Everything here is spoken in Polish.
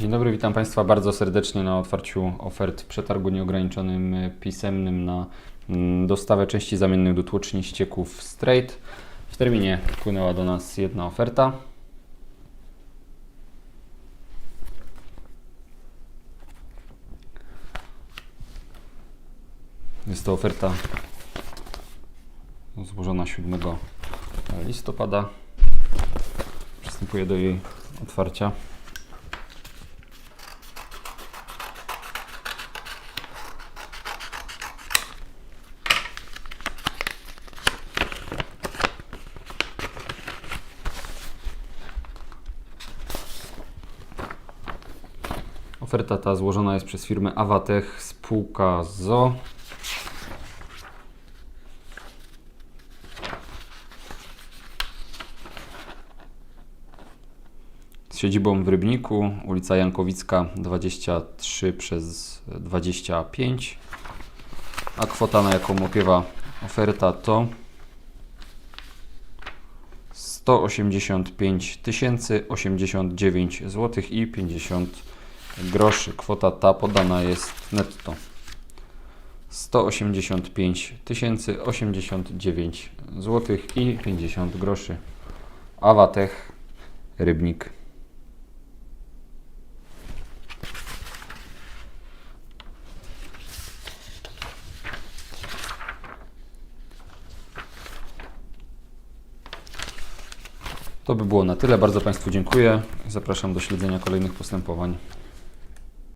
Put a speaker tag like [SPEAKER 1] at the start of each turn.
[SPEAKER 1] Dzień dobry, witam Państwa bardzo serdecznie na otwarciu ofert przetargu nieograniczonym pisemnym na mm, dostawę części zamiennych do tłoczni ścieków Straight. W terminie wpłynęła do nas jedna oferta. Jest to oferta złożona 7 listopada. Przystępuję do jej otwarcia. Oferta ta złożona jest przez firmę Awatech, spółka ZO. Z siedzibą w Rybniku, ulica Jankowicka 23 przez 25. A kwota, na jaką opiewa oferta to 185 089 zł i 50 groszy. Kwota ta podana jest netto. 185 089 zł i 50 groszy. Awatech Rybnik. To by było na tyle. Bardzo Państwu dziękuję. Zapraszam do śledzenia kolejnych postępowań.